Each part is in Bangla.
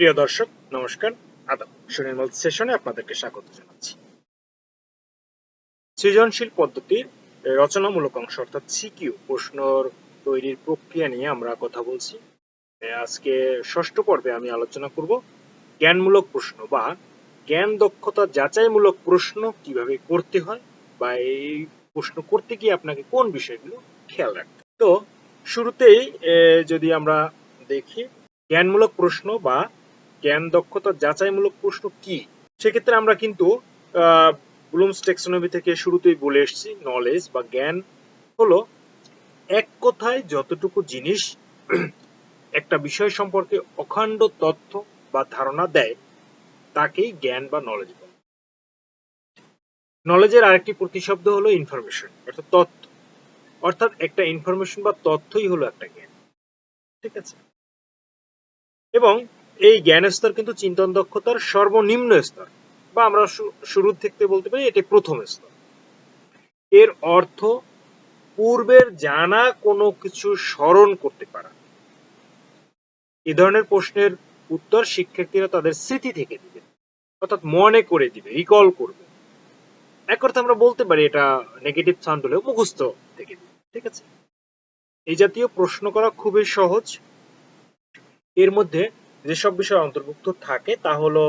প্রিয় দর্শক, নমস্কার। আদাব সুনির্মল সেশনে আপনাদেরকে স্বাগত জানাচ্ছি। সৃজনশীল পদ্ধতির রচনামূলক অংশ, অর্থাৎ সিকিউ, প্রশ্নর তৈরির প্রক্রিয়া নিয়ে আমরা কথা বলছি। আজকে ষষ্ঠ পর্বে আমি আলোচনা করব জ্ঞানমূলক প্রশ্ন বা জ্ঞান দক্ষতা যাচাইমূলক প্রশ্ন কীভাবে করতে হয় বা এই প্রশ্ন করতে গিয়ে আপনাকে কোন বিষয়গুলো খেয়াল রাখতে তো শুরুতেই যদি আমরা দেখি, জ্ঞানমূলক প্রশ্ন বা জ্ঞান দক্ষতা যাচাইমূলক প্রশ্ন কি? সেক্ষেত্রে আমরা কিন্তু ব্লুমস থেকে শুরুতেই বলে এসেছি নলেজ বা জ্ঞান হলো এক কথায় যতটুকু জিনিস একটা বিষয় সম্পর্কে অখণ্ড তথ্য বা ধারণা দেয়, তাকেই জ্ঞান বা নলেজ বলে। নলেজের আরেকটি প্রতিশব্দ হলো ইনফরমেশন অর্থাৎ তথ্য। অর্থাৎ একটা ইনফরমেশন বা তথ্যই হলো একটা জ্ঞান। ঠিক আছে? এবং এই জ্ঞান স্তর কিন্তু চিন্তন দক্ষতার সর্বনিম্ন স্তর। বা আমরা শুরু থেকে বলতে পারি এটি প্রথম স্তর। এর অর্থ পূর্বের জানা কোনো কিছু স্মরণ করতে পারা। এ ধরনের প্রশ্নের উত্তর শিক্ষার্থীরা তাদের স্মৃতি থেকে দিবে, অর্থাৎ মনে করে দিবে রিকল করবে। এক অর্থে আমরা বলতে পারি এটা নেগেটিভ সাউন্ড হলেও মুখস্থ থেকে দিবে, ঠিক আছে? এই জাতীয় প্রশ্ন করা খুবই সহজ। এর মধ্যে যেসব বিষয় অন্তর্ভুক্ত থাকে তা হলো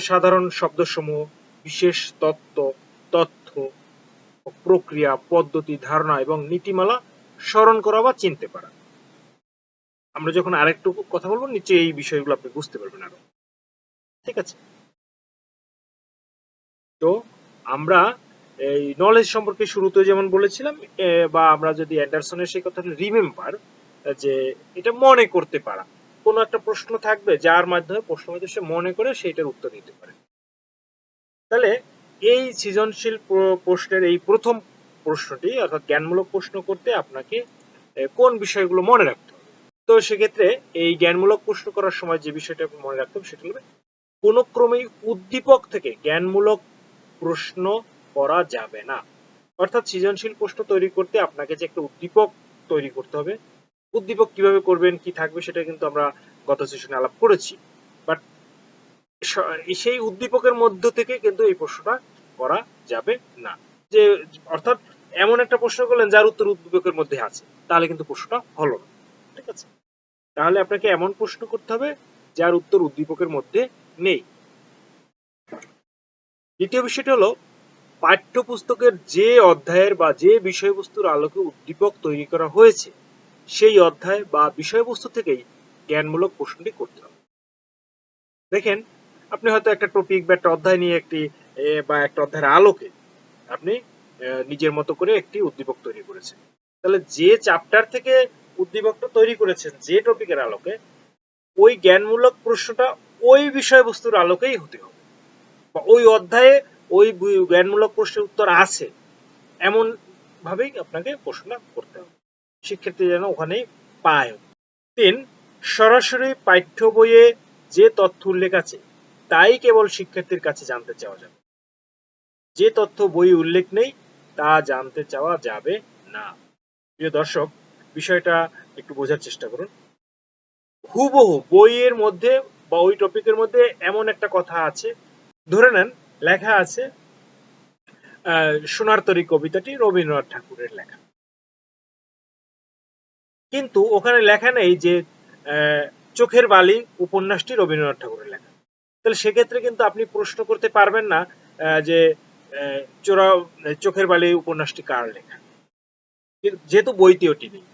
সাধারণ শব্দসমূহ, বিশেষ তত্ত্ব, তথ্য, প্রক্রিয়া, পদ্ধতি, ধারণা এবং নীতিমালা স্মরণ করা বা চিনতে পারা। আমরা যখন আরেকটু কথা বলব নিচে এই বিষয়গুলো আপনি বুঝতে পারবেন আরও। ঠিক আছে? তো আমরা এই নলেজ সম্পর্কে শুরুতে যেমন বলেছিলাম বা আমরা যদি অ্যান্ডারসনের সেই কথা রিমেম্বার যে এটা মনে করতে পারা। কোনো একটা প্রশ্ন থাকবে যার মাধ্যমে প্রশ্ন মধ্যে সে মনে করে সেইটার উত্তর দিতে পারে। তাহলে এই সৃজনশীল প্রশ্নের এই প্রথম প্রশ্নটি অর্থাৎ জ্ঞানমূলক প্রশ্ন করতে আপনাকে কোন বিষয়গুলো মনে রাখতে হবে? তো সেক্ষেত্রে এই জ্ঞানমূলক প্রশ্ন করার সময় যে বিষয়টা মনে রাখতে হবে সেটা হলো কোনো ক্রমেই উদ্দীপক থেকে জ্ঞানমূলক প্রশ্ন করা যাবে না। অর্থাৎ সৃজনশীল প্রশ্ন তৈরি করতে আপনাকে যে একটা উদ্দীপক তৈরি করতে হবে উদ্দীপক কীভাবে করবেন, কি থাকবে সেটা কিন্তু আমরা গত সেশনে আলাপ করেছি। বাট সেই উদ্দীপকের মধ্য থেকে কিন্তু এই প্রশ্নটা করা যাবে না। যে, অর্থাৎ এমন একটা প্রশ্ন করলেন যার উত্তর উদ্দীপকের মধ্যে আছে, তাহলে কিন্তু প্রশ্নটা হলো না। ঠিক আছে? তাহলে আপনাকে এমন প্রশ্ন করতে হবে যার উত্তর উদ্দীপকের মধ্যে নেই। দ্বিতীয় বিষয়টা হলো, পাঠ্যপুস্তকের যে অধ্যায়ের বা যে বিষয়বস্তুর আলোকে উদ্দীপক তৈরি করা হয়েছে সেই অধ্যায় বা বিষয়বস্তু থেকেই জ্ঞানমূলক প্রশ্নটি করতে হবে। দেখেন, আপনি হয়তো একটা টপিক বা একটা অধ্যায় নিয়ে একটি বা একটা অধ্যায়ের আলোকে আপনি নিজের মতো করে একটি উদ্দীপক তৈরি করেছেন। তাহলে যে চ্যাপ্টার থেকে উদ্দীপকটা তৈরি করেছেন, যে টপিকের আলোকে, ওই জ্ঞানমূলক প্রশ্নটা ওই বিষয়বস্তুর আলোকেই হতে হবে। বা ওই অধ্যায়ে ওই জ্ঞানমূলক প্রশ্নের উত্তর আছে এমন ভাবেই আপনাকে প্রশ্নটা করতে হবে। শিক্ষার্থী যেন ওখানেই পায়। তিন, সরাসরি পাঠ্য বইয়ে যে তথ্য উল্লেখ আছে, তাই কেবল শিক্ষার্থীর কাছে জানতে চাওয়া যাবে। যে তথ্য বই উল্লেখ নেই, তা জানতে চাওয়া যাবে না। প্রিয় দর্শক, বিষয়টা একটু বোঝার চেষ্টা করুন। হুবহু বইয়ের মধ্যে বা ওই টপিকের মধ্যে এমন একটা কথা আছে। ধরে নেন, লেখা আছে সোনার তরী কবিতাটি রবীন্দ্রনাথ ঠাকুরের লেখা। কিন্তু ওখানে লেখা নেই যে চোখের বালি উপন্যাসটি রবীন্দ্রনাথ ঠাকুরের লেখা। তাহলে সেক্ষেত্রে কিন্তু আপনি প্রশ্ন করতে পারবেন না যে চোরা চোখের বালি উপন্যাসটি কার লেখা। যেহেতু বইতে ওটি নেই,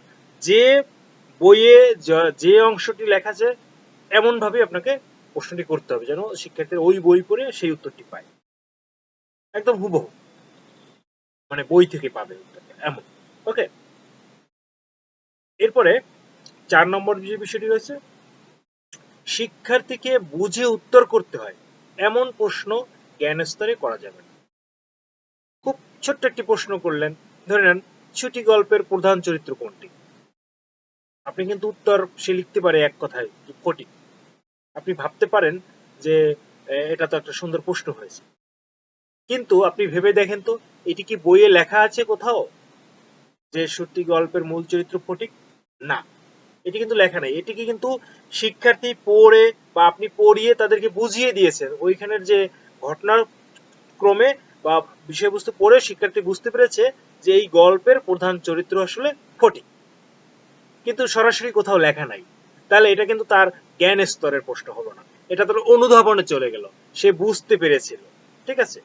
যে বইয়ে যে অংশটি লেখা আছে এমন ভাবে আপনাকে প্রশ্নটি করতে হবে, যেন শিক্ষার্থী ওই বই পড়ে সেই উত্তরটি পায়। একদম হুবহু। মানে বই থেকে পাবে উত্তরটা, এমন। ওকে? এরপরে চার নম্বর যে বিষয়টি রয়েছে, শিক্ষার্থীকে বুঝে উত্তর করতে হয়। এমন প্রশ্ন জ্ঞান স্তরে করা যাবে খুব ছোট্ট একটি প্রশ্ন করলেন। ধরে নেন, ছুটি গল্পের প্রধান চরিত্র কোনটি? আপনি কিন্তু উত্তর সে লিখতে পারে এক কথায় ফটিক আপনি ভাবতে পারেন যে এটা তো একটা সুন্দর প্রশ্ন হয়েছে। কিন্তু আপনি ভেবে দেখেন তো, এটি কি বইয়ে লেখা আছে কোথাও? যে সত্যি গল্পের মূল চরিত্র ফটিক? না, এটি কিন্তু লেখা নেই। এটিকে কিন্তু শিক্ষার্থী পড়ে বা আপনি পড়িয়ে তাদেরকে বুঝিয়ে দিয়েছেন। ওইখানের যে ঘটনার ক্রমে বা বিষয়বস্তু পড়ে শিক্ষার্থী বুঝতে পেরেছে যে এই গল্পের প্রধান চরিত্র আসলে ফটিক কিন্তু সরাসরি কোথাও লেখা নাই। তাহলে এটা কিন্তু তার জ্ঞান স্তরের প্রশ্ন হলো না। এটা তার অনুধাবনে চলে গেল। সে বুঝতে পেরেছিল। ঠিক আছে?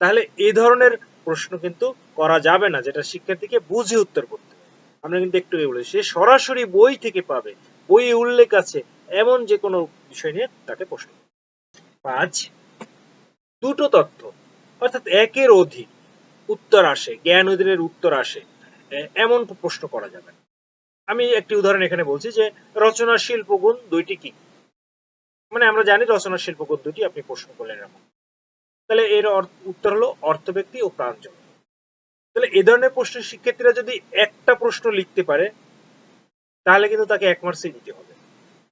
তাহলে এই ধরনের প্রশ্ন কিন্তু করা যাবে না, যেটা শিক্ষার্থীকে বুঝে উত্তর করতে। আমরা কিন্তু একটু বলেছি সে সরাসরি বই থেকে পাবে। বইয়ে উল্লেখ আছে, এমন যে কোনো বিষয় নিয়ে তাকে প্রশ্ন পাঁচ, দুটো তথ্য অর্থাৎ একের অধিক উত্তর আসে, জ্ঞান অধীনের উত্তর আসে এমন প্রশ্ন করা যাবে। আমি একটি উদাহরণ এখানে বলছি যে রচনা শিল্পগুণ দুইটি কি? মানে আমরা জানি রচনা শিল্পগুণ দুটি আপনি প্রশ্ন করলেন এরকম। তাহলে এর উত্তর হলো অর্থ ব্যক্তি ও প্রাঞ্জল। তাহলে এ ধরনের প্রশ্ন শিক্ষার্থীরা যদি একটা প্রশ্ন লিখতে পারে, তাহলে কিন্তু তাকে এক মার্কসই দিতে হবে।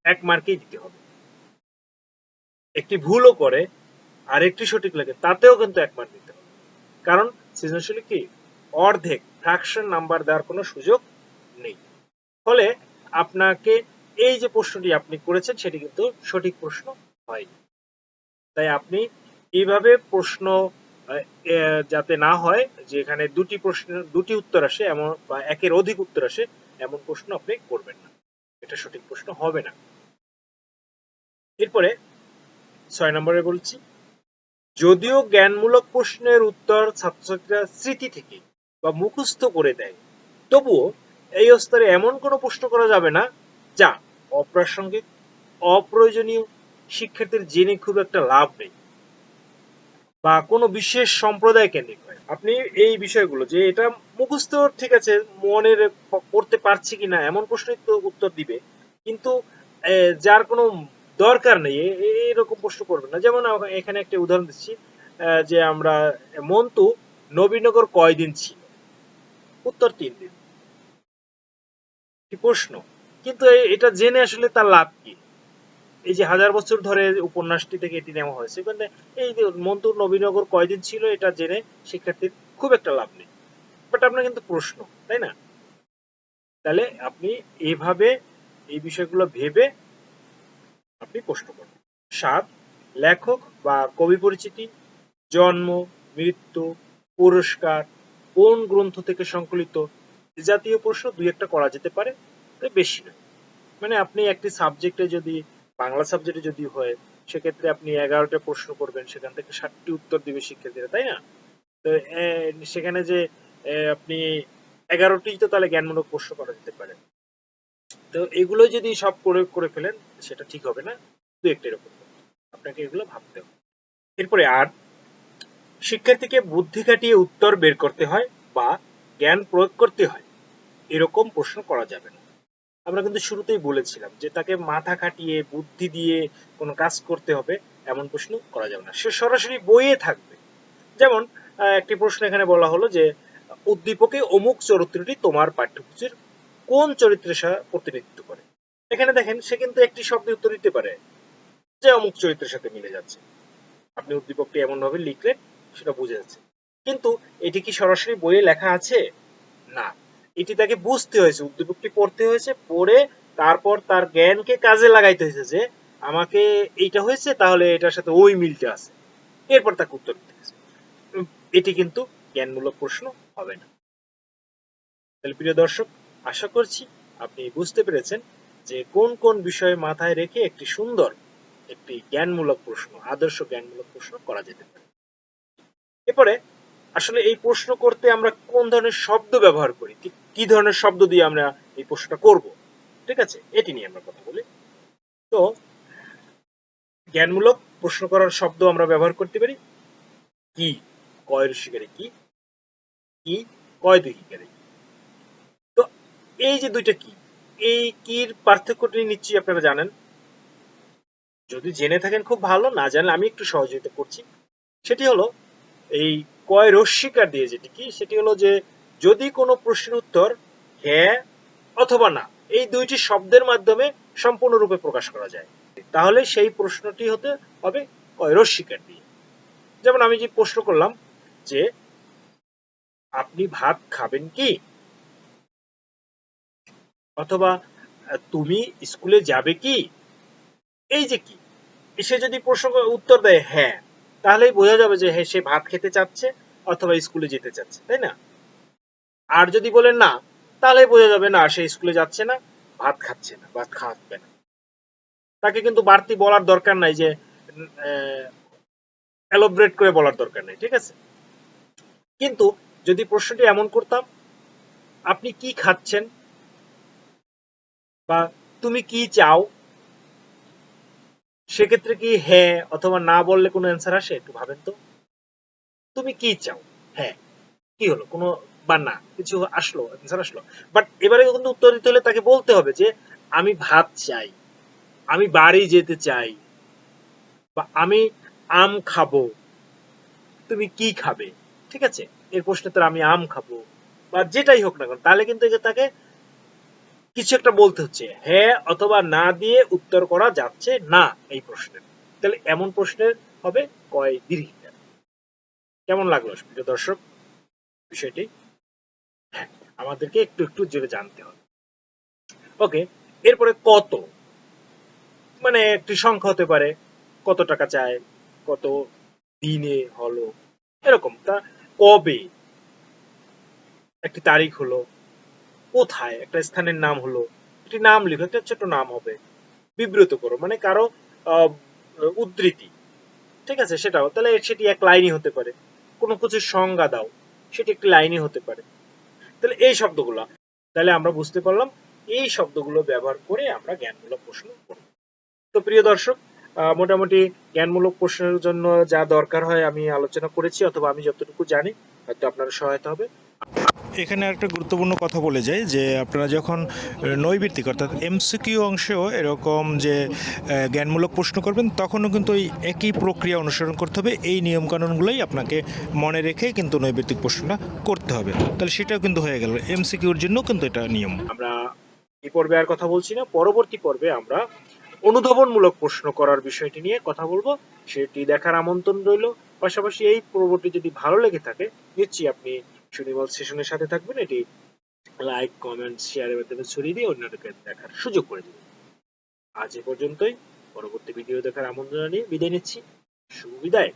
এক মার্কেই দিতে হবে। একটি ভুলও করে আর একটি সঠিক লাগে, তাতেও কিন্তু এক মার্ক দিতে হবে। কারণ সৃজনশীল কি? অর্ধেক ফ্র্যাকশন নাম্বার দেওয়ার কোনো সুযোগ নেই। ফলে আপনাকে এই যে প্রশ্নটি আপনি করেছেন, সেটি কিন্তু সঠিক প্রশ্ন হয়নি। তাই আপনি এইভাবে প্রশ্ন যাতে না হয় যে এখানে দুটি প্রশ্ন, দুটি উত্তর আসে, এমন বা একের অধিক উত্তর আসে, এমন প্রশ্ন আপনি করবেন না। এটা সঠিক প্রশ্ন হবে না। এরপরে ছয় নম্বরে বলছি, যদিও জ্ঞানমূলক প্রশ্নের উত্তর ছাত্রছাত্রীরা স্মৃতি থেকে বা মুখস্থ করে দেয়, তবুও এই স্তরে এমন কোনো প্রশ্ন করা যাবে না যা অপ্রাসঙ্গিক, অপ্রয়োজনীয় শিক্ষার্থীর জেনে খুব একটা লাভ নেই। বা কোনো বিশেষ সম্প্রদায় কেন্দ্রিক হয় আপনি এই বিষয়গুলো যে এটা মুখস্থ ঠিক আছে মনের পড়তে পারছি কিনা, এমন প্রশ্নের তো উত্তর দিবে। কিন্তু যার কোনো দরকার নেই, এ- এ- এরকম প্রশ্ন করবে না। যেমন এখানে একটা উদাহরণ দিচ্ছি যে আমরা মন্তু নবীনগর কয়দিন ছিল? উত্তর তিন দিন। প্রশ্ন? কিন্তু এটা জেনে আসলে তার লাভ কি? এই যে হাজার বছর ধরে উপন্যাসটি থেকে এটি নেওয়া হয়েছে কিন্তু এই যে মন্তু নবীনগর কয়দিন ছিল এটা জেনে শিক্ষার্থীর খুব একটা লাভ নেই। বাট আপনার কিন্তু প্রশ্ন, তাই না? তাহলে আপনি এইভাবে এই বিষয়গুলো ভেবে আপনি প্রশ্ন করবেন সাত, লেখক বা কবি পরিচিতি, জন্ম, মৃত্যু, পুরস্কার, কোন গ্রন্থ থেকে সংকলিত জাতীয় প্রশ্ন দুই একটা করা যেতে পারে বেশি না মানে আপনি একটি সাবজেক্টে যদি বাংলা সাবজেক্টে যদি হয়, সেক্ষেত্রে আপনি এগারোটা প্রশ্ন করবেন, সেখান থেকে ষাটটি উত্তর দিবে শিক্ষার্থীরা, তাই না? তো সেখানে যে আপনি এগারোটি তো তাহলে জ্ঞানমূলক প্রশ্ন করা যেতে পারে। তো এগুলো যদি সব করে করে ফেলেন, সেটা ঠিক হবে না। দু একটা এরকম আপনাকে এগুলো ভাবতে হবে। এরপরে আর, শিক্ষার্থীকে বুদ্ধি খাটিয়ে উত্তর বের করতে হয় বা জ্ঞান প্রয়োগ করতে হয়, এরকম প্রশ্ন করা যাবে না। আমরা কিন্তু শুরুতেই বলেছিলাম যে তাকে মাথা খাটিয়ে, বুদ্ধি দিয়ে কোনো কাজ করতে হবে, এমন প্রশ্ন করা যাবে না। সে সরাসরি বইয়ে থাকবে। যেমন একটি প্রশ্ন এখানে বলা হলো যে, উদ্দীপকে অমুক চরিত্রটি তোমার পাঠ্যপুচির কোন চরিত্রের সাথে প্রতিনিধিত্ব করে? এখানে দেখেন, সে কিন্তু একটি শব্দে উত্তর দিতে পারে যে, অমুক চরিত্রের সাথে মিলে যাচ্ছে। আপনি উদ্দীপকটি এমন ভাবে লিখলেন, সেটা বুঝে যাচ্ছে। কিন্তু এটি কি সরাসরি বইয়ে লেখা আছে? না। এটি তাকে বুঝতে হয়েছে, উদ্দীপকটি পড়তে হয়েছে, পড়ে তারপর তার জ্ঞানকে কাজে লাগাইতে হয়েছে যে আমাকে এইটা হয়েছে, তাহলে এটার সাথে ওই মিলটা আছে। এরপর তাকে উত্তর দিতে হয়েছে। এটি কিন্তু জ্ঞানমূলক প্রশ্ন হবে না। তাহলে প্রিয় দর্শক, আশা করছি আপনি বুঝতে পেরেছেন যে কোন কোন বিষয় মাথায় রেখে একটি সুন্দর, একটি জ্ঞানমূলক প্রশ্ন, আদর্শ জ্ঞানমূলক প্রশ্ন করা যেতে পারে। এরপরে আসলে এই প্রশ্ন করতে আমরা কোন ধরনের শব্দ ব্যবহার করি? কি- ধরনের শব্দ দিয়ে আমরা এই প্রশ্নটা করব? ঠিক আছে? এটি নিয়ে আমরা কথা বলি। তো, জ্ঞানমূলক প্রশ্ন করার শব্দ আমরা ব্যবহার করতে পারি। কি, কয়ের শিকারে কি? কি, কয় দুইকারে তো, এই যে দুইটা কি, এই কির পার্থক্যটি নিশ্চয়ই আপনারা জানেন। যদি জেনে থাকেন খুব ভালো, না জানলে আমি একটু সহযোগিতা করছি। সেটি হলো, এই কয় রস্বীকার দিয়ে যেটি কি, সেটি হলো যে যদি কোনো প্রশ্নের উত্তর হ্যাঁ অথবা না, এই দুইটি শব্দের মাধ্যমে সম্পূর্ণরূপে প্রকাশ করা যায়। তাহলে সেই প্রশ্নটি হতে হবে কয় দিয়ে। যেমন আমি যে প্রশ্ন করলাম যে, আপনি ভাত খাবেন কি? অথবা, তুমি স্কুলে যাবে কি? এই যে কি? সে যদি প্রশ্ন উত্তর দেয় হ্যাঁ তাহলেই বোঝা যাবে যে হ্যাঁ সে ভাত খেতে চাচ্ছে অথবা স্কুলে যেতে চাচ্ছে, তাই না? আর যদি বলেন না তাহলে বোঝা যাবে, না, সে স্কুলে যাচ্ছে না, ভাত খাচ্ছে না, ভাত খাওয়াবে না। তাকে কিন্তু বাড়তি বলার দরকার নাই যে এলোব্রেট করে বলার দরকার নেই, ঠিক আছে? কিন্তু যদি প্রশ্নটি এমন করতাম, আপনি কি খাচ্ছেন? বা তুমি কি চাও? সেক্ষেত্রে কি হ্যাঁ অথবা না বললে কোনো অ্যান্সার আসে? একটু ভাবেন তো। তুমি কি চাও? হ্যাঁ কি হলো? কোনো বা না, কিছু আসলো অ্যান্সার আসলো। বাট এবারে কিন্তু উত্তর দিতে হলে তাকে বলতে হবে যে, আমি ভাত চাই, আমি বাড়ি যেতে চাই, বা আমি আম খাব, তুমি কি খাবে? ঠিক আছে? এর প্রশ্নে তো আমি আম খাব, বা যেটাই হোক না কেন, তাহলে কিন্তু তাকে কিছু একটা বলতে হচ্ছে হ্যাঁ অথবা না দিয়ে উত্তর করা যাচ্ছে না, এই প্রশ্নের তাহলে এমন প্রশ্নের হবে কয় দীর্ঘিকা কেমন লাগল প্রিয় দর্শক বিষয়টি? আমাদেরকে একটু একটু জেনে জানতে হবে। ওকে এরপরে কত? মানে একটি সংখ্যা হতে পারে, কত টাকা চায়, কত দিনে হলো, এরকম। তা কবে? একটি তারিখ হলো, কোথায়? একটা স্থানের নাম হলো, একটি নাম লিখো, একটা ছোট নাম হবে। বিব্রত করো মানে কারও উদ্ধৃতি। ঠিক আছে, সেটাও। তাহলে সেটি এক লাইনই হতে পারে। কোনো কিছু সংজ্ঞা দাও, সেটি একটি লাইনই হতে পারে। তাহলে এই শব্দগুলো। তাহলে আমরা বুঝতে পারলাম এই শব্দগুলো ব্যবহার করে আমরা জ্ঞানমূলক প্রশ্ন করব। তো প্রিয় দর্শক মোটামুটি জ্ঞানমূলক প্রশ্নের জন্য যা দরকার হয় আমি আলোচনা করেছি, অথবা আমি যতটুকু জানি হয়তো আপনার সহায়তা হবে। এখানে একটা গুরুত্বপূর্ণ কথা বলে যায় যে আপনারা যখন নৈবিত্তিক অর্থাৎ এমসিকিউ অংশেও এরকম যে জ্ঞানমূলক প্রশ্ন করবেন, তখনও কিন্তু ওই একই প্রক্রিয়া অনুসরণ করতে হবে। এই নিয়মকানুনগুলোই আপনাকে মনে রেখে কিন্তু নৈবিত্তিক প্রশ্নটা করতে হবে। তাহলে সেটাও কিন্তু হয়ে গেল। এমসিকিউর জন্য কিন্তু এটা নিয়ম। আমরা এই পর্বে আর কথা বলছি না। পরবর্তী পর্বে আমরা অনুধাবনমূলক প্রশ্ন করার বিষয়টি নিয়ে কথা বলব। সেটি দেখার আমন্ত্রণ রইল। পাশাপাশি এই পর্বটি যদি ভালো লেগে থাকে, নিশ্চয়ই আপনি সুনিমল সেশনের সাথে থাকবেন। এটি লাইক কমেন্ট শেয়ারের মাধ্যমে ছড়িয়ে দিয়ে অন্যদেরকে দেখার সুযোগ করে দেবেন। আজ এ পর্যন্তই। পরবর্তী ভিডিও দেখার আমন্ত্রণ জানিয়ে বিদায় নিচ্ছি। শুভ বিদায়।